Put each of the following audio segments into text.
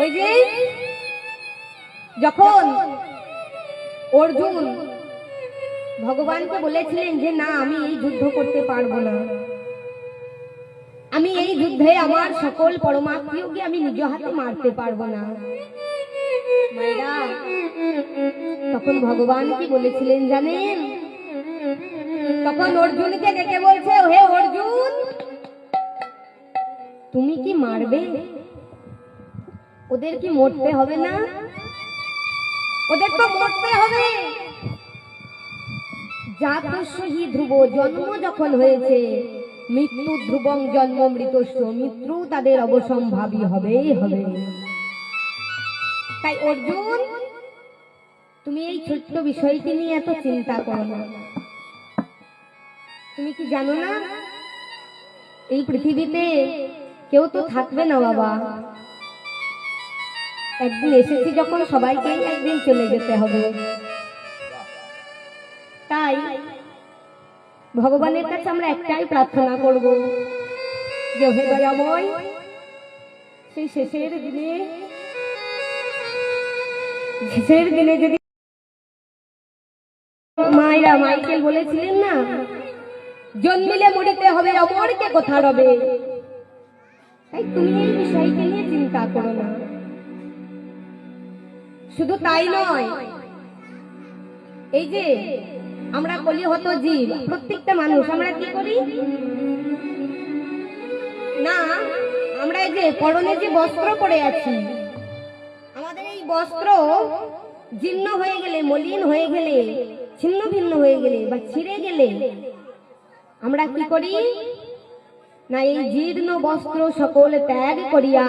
ওই যে যখন অর্জুন ভগবানকে বলেছিলেন যে, না, আমি এই যুদ্ধ করতে পারব না। আমি এই যুদ্ধে আমার সকল পরমাত্মীয়কে আমি নিজ হাতে মারতে পারব না। তখন ভগবান কি বলেছিলেন জানেন? তখন অর্জুনকে ডেকে বলছে, হে অর্জুন, তুমি কি মারবে? ওদের কি মরতে হবে না? ওদের তো মরতে হবে। জাতস্যহি ধ্রুব, জন্ম যখন হয়েছে, মৃত্যু ধ্রুবং জন্ম মৃতস্য, মৃত্যু তাদের অবসম্ভাবী হবেই হবে। তাই অর্জুন, তুমি এই ছোট্ট বিষয়টি নিয়ে এত চিন্তা করো না। তুমি কি জানো না? এই পৃথিবীতে কেউ তো থাকবে না বাবা। একদিন এসেছি যখন সবাইকেই একদিন চলে যেতে হবে। তাই ভগবানের কাছে আমরা একটাই প্রার্থনা করব যে, হে দয়াময়, সেই শেষের দিনে শেষের দিনে যদি মায়েরা মাইকেল বলেছিলেন না, জন্মিলে মরিতে হবে, অমরকে কোথা রবে? তাই তুমি এই বিষয়কে নিয়ে চিন্তা করো না। শুধু তাই নয়, এই যে আমরা কলিহত জীব, প্রত্যেকটা মানুষ, আমরা কি করি? না, আমরা এই যে পরনে যে বস্ত্র পরে আছি, আমাদের এই বস্ত্র জীর্ণ হয়ে গেলে, মলিন হয়ে গেলে, ছিন্ন ভিন্ন হয়ে গেলে বা ছিঁড়ে গেলে, আমরা কি করি? না, এই জীর্ণ বস্ত্র সকল ত্যাগ করিয়া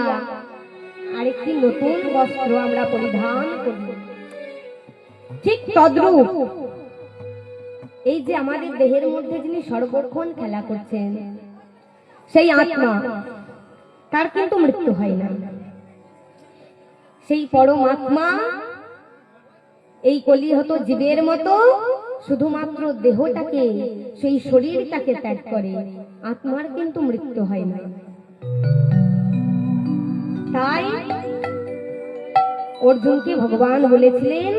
আরেকটি নতুন বস্ত্র আমরা পরিধান করি। ঠিক তদ্রূপ। এই যে আমাদের দেহের মধ্যে যিনি সর্বক্ষণ খেলা করছেন সেই আত্মা তার কিন্তু মৃত্যু হয় না সেই পরমাত্মা এই কলি কলিহত জীবের মতো শুধুমাত্র দেহটাকে সেই শরীরটাকে ত্যাগ করে আত্মার কিন্তু মৃত্যু হয় না তাই অর্জুনকে ভগবান বলেছিলেন,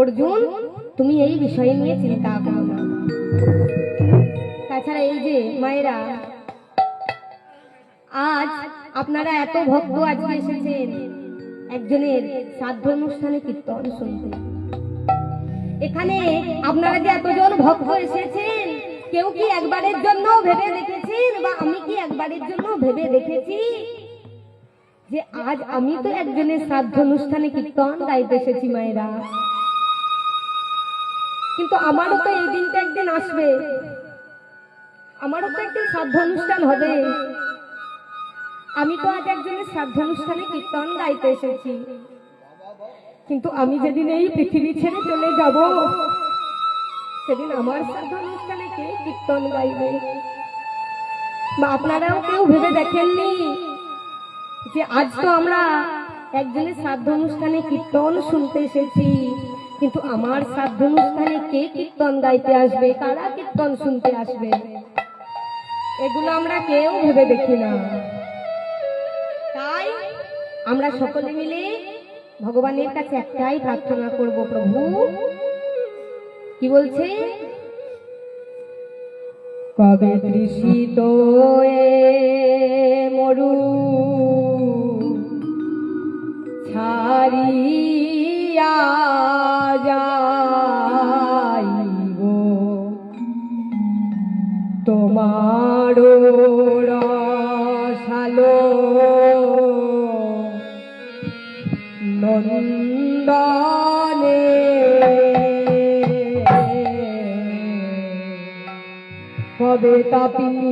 অর্জুন, তুমি এই বিষয় নিয়ে চিন্তা করো না। তাছাড়া এই যে মায়েরা, আজ আপনারা এত ভক্ত আজকে এসেছেন, একজনের শ্রাদ্ধ অনুষ্ঠানে কীর্তন শুনতে। এখানে আপনারা যে এতজন ভক্ত এসেছেন, কেউ কি একবারের জন্য ভেবে দেখেছেন বা আমি কি একবারের জন্য ভেবে দেখেছি? যে আজ আমি তো একজনের শ্রাদ্ধ অনুষ্ঠানে কীর্তন গাইতে এসেছি, মায়েরা। কিন্তু আমারও তো এই দিনটা একদিন আসবে। আমারও তো একদিন শ্রাদ্ধ অনুষ্ঠান হবে। আমি তো আজ একজনের শ্রাদ্ধ অনুষ্ঠানে কীর্তন গাইতে এসেছি। কিন্তু আমি যেদিন এই পৃথিবী ছেড়ে চলে যাব, সেদিন আমার শ্রাদ্ধ অনুষ্ঠানে কে কীর্তন গাইবে? বা আপনারাও কেউ ভেবে দেখেননি যে আজ তো আমরা একজনের শ্রাদ্ধ অনুষ্ঠানে কীর্তন শুনতে এসেছি, কিন্তু আমার শ্রাদ্ধ অনুষ্ঠানে কে কীর্তন গাইতে আসবে? কারা কীর্তন শুনতে আসবে? এগুলো আমরা কেউ ভেবে দেখি না। তাই আমরা সকলে মিলে ভগবানের কাছে একটাই প্রার্থনা করব, প্রভু। কি বলছে? কবে তৃষিত মরু? ছাড়িয়া যাইব তোমার রসালো নন্দনে কবে তাপিত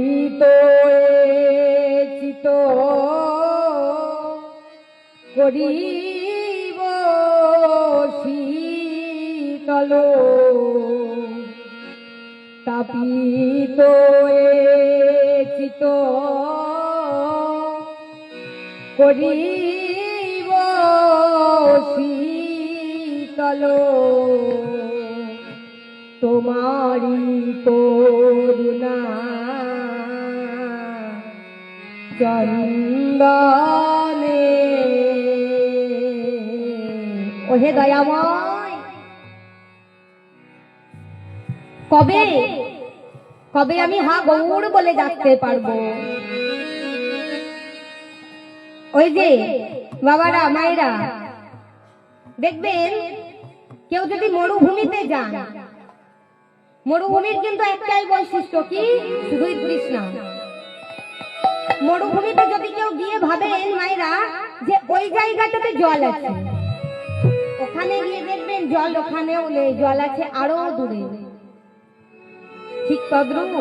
করিব শীতল। তাপিত চিত। করিব শীতল। তোমারি করুণা। চন্দনে ওহে দয়াময়। কবে? কবে আমি হা গৌর বলে ডাকতে পারব? ওই যে বাবারা, মায়েরা, দেখবেন কেউ যদি মরুভূমিতে যান, মরুভূমির কিন্তু একটাই বৈশিষ্ট্য কি? শুধুই তৃষ্ণা। মরুভূমিতে যদি কেউ গিয়ে ভাবেন, মায়েরা, যে ওই জায়গাটাতে জল আছে ওখানে গিয়ে দেখবেন জল ওখানেও নেই, জল আছে আরও দূরে। ঠিক তদ্রূপ।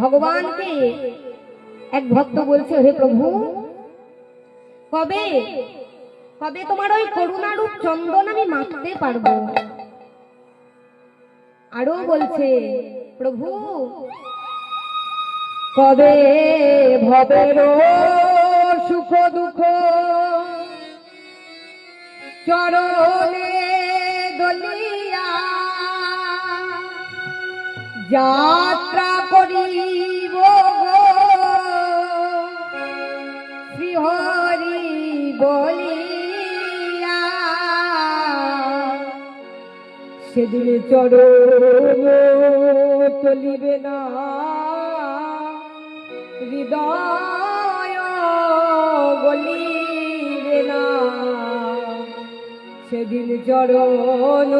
ভগবানকে এক ভক্ত বলছে, হে প্রভু, কবে? কবে তোমার ওই করুণারূপ চন্দন আমি মাখতে পারব? আরও বলছে, প্রভু, কবে ভবের সুখ দুঃখ চরণে দলিয়া। যাত্রা করিব শ্রীহরি বলিয়া। সেদিন চরণ চলিবে না। হৃদয় বলিবে না। সেদিন চরণ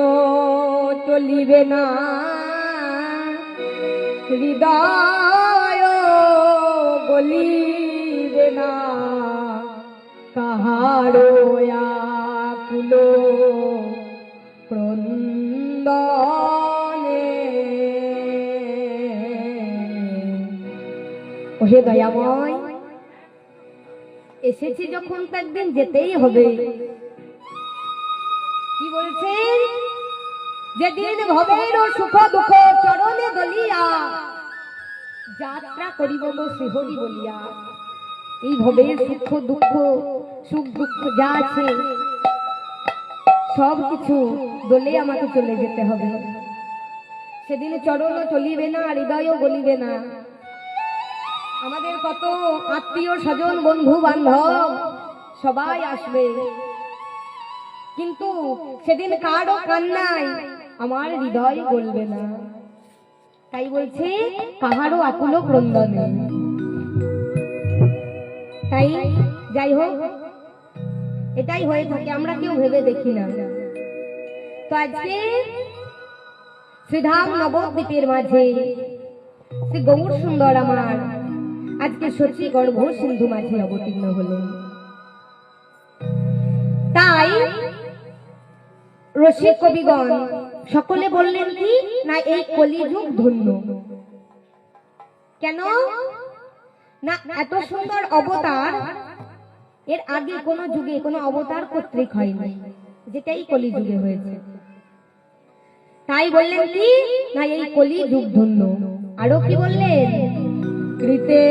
চলিবে না। হৃদয় বলিবে না। কাহারো আকুলো ক্রন্দনে। ওহে দয়াময়, এসেছি যখন তো একদিন যেতেই হবে। কি বলছেন যেদিন ভবের সুখ দুঃখ চরণে দলিয়া যাত্রা করিব গো শ্রীহরি বলিয়া। এই ভবের সুখ দুঃখ সুখ দুঃখ যা আছে, সব কিছু দলে আমাকে চলে যেতে হবে। সেদিন চরণও চলিবে না, হৃদয়ও গলিবে না। আমাদের কত আত্মীয় স্বজন বন্ধু বান্ধব সবাই আসবে। কিন্তু সেদিন কারও কান্নায় আমার হৃদয় গলবে না। তাই বলছে, কাহারও আকুল ক্রন্দনে তাই যাই হোক, এটাই হয়ে থাকে, আমরা কেউ ভেবে দেখি না। তো আজকে শ্রীধাম নবদ্বীপের মাঝে শ্রী গৌর সুন্দর আমার, আজকে সচি গর্ভ সিন্ধু মাঝে অবতীর্ণ হলেন রসিক কবিগণ, সকলে বললেন কি? না, এই কলিযুগ ধন্য। কেন? না, এত সুন্দর অবতার এর আগে কোন যুগে, কোনো অবতার কর্তৃক হয়নি, যেটাই কলিযুগে হয়েছে। তাই বললেন কি? না, এই কলি যুগ ধন্য। আরও কি বললেন? কৃতে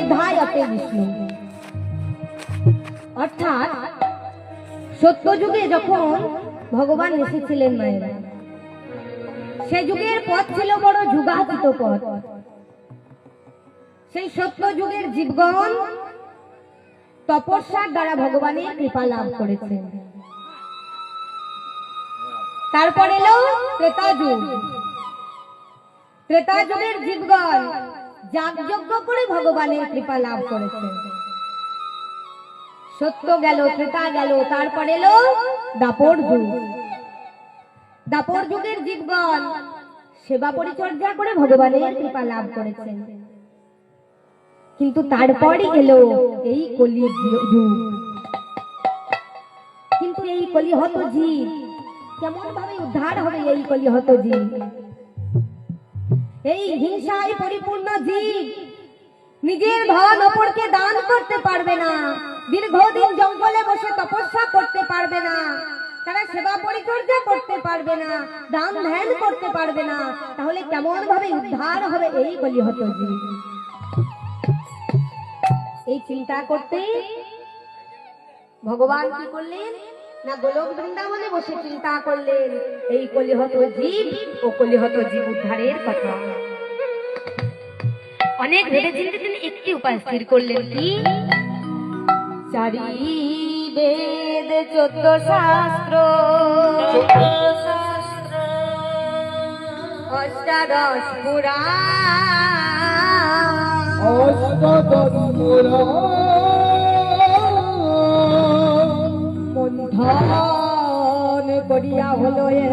অতে বিষ্ণু অর্থাৎ সত্য যুগে যখন ভগবান এসেছিলেন মায়েরা, সে যুগের পথ ছিল বড় যুগাতীত পথ। সেই সত্য যুগের জীবগণ তপস্যার দ্বারা ভগবানের কৃপা লাভ করেছে তারপর এলো ত্রেতা যুগ ত্রেতা যুগের জীবগণ যাগযজ্ঞ করে ভগবানের কৃপা লাভ করেছে। সত্য গেল, ত্রেতা গেল, তারপর এলো দাপর যুগ। দাপর যুগের জীবগণ সেবা পরিচর্যা করে ভগবানের কৃপা লাভ করেছেন। কিন্তু তারপরই এলো এই কলি যুগ। কিন্তু এই কলিহত জীব কেমন ভাবে উদ্ধার হবে এই কলিহত জীব? এই হিংসায় পরিপূর্ণ জীব নিজের ধন অপরকে দান করতে পারবে না। দীর্ঘদিন জঙ্গলে বসে তপস্যা করতে পারবে না। তারা সেবা পরিচর্যা করতে পারবে না, দান ধ্যান করতে পারবে না। তাহলে কেমন ভাবে উদ্ধার হবে এই কলিহত জীব? এই চিন্তা করতে ভগবান কি করলেন? না গোলক বৃন্দাবনে বসে চিন্তা করলেন এই কলিহত জীব ও কলিহত জীব উদ্ধারের কথা। অনেক ভেবে চিন্তে তিনি একটি উপায় স্থির করলেন কি? চারি বেদ চোদ্দ শাস্ত্র অষ্টাদশ পুরাণ মন্থন করিয়া হলো এ।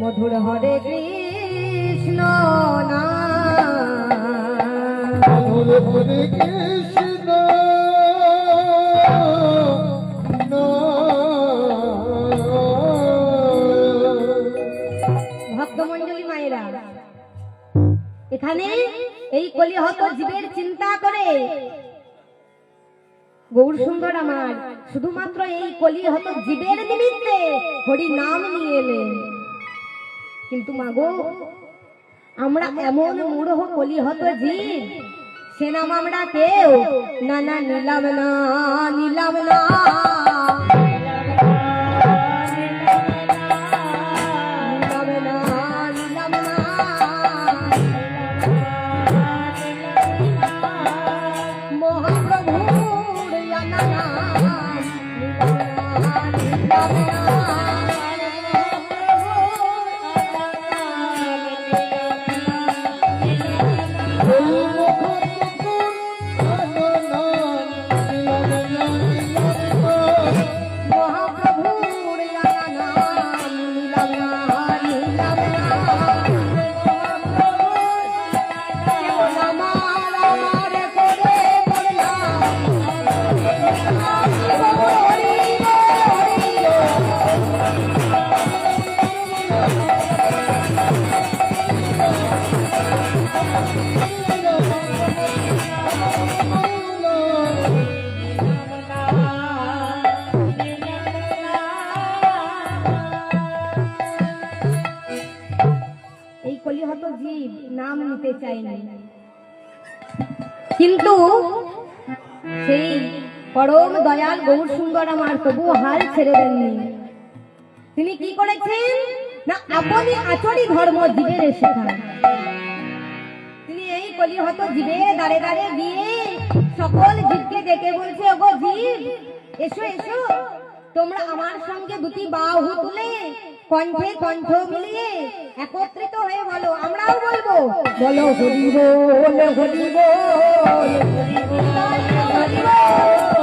মধুর হরে কৃষ্ণ না হরে হরে কৃষ্ণ ভক্তমন্ডলী মায়েরা এখানে এই কলিহত জীবের চিন্তা করে গৌর সুন্দর আমার, শুধুমাত্র এই কলি হত জীবের নিমিত্তে হরি নাম নিয়ে এলেন কিন্তু মাগো, আমরা এমন মূঢ় কলিহত জীব, সে নাম আমরা কেউ, না না, নিলাম না নিলাম না। পরম দয়াল গৌর সুন্দর আমার তবু হাল ছেড়ে দেননি। তিনি কি করেছেন? না আপনি আচরি ধর্ম জীবের শেখান। তিনি এই কলিহত জীবে দাঁড়ে দাঁড়ে গিয়ে সকল জীবকে ডেকে বলছে ওগো জীব এসো এসো। তোমরা আমার সঙ্গে দুটি বাহু তুলে কণ্ঠে কণ্ঠ মিলিয়ে একত্রিত হয়ে বলো আমরাও বলব। বলো হরি বল হরি বল। হরি বল।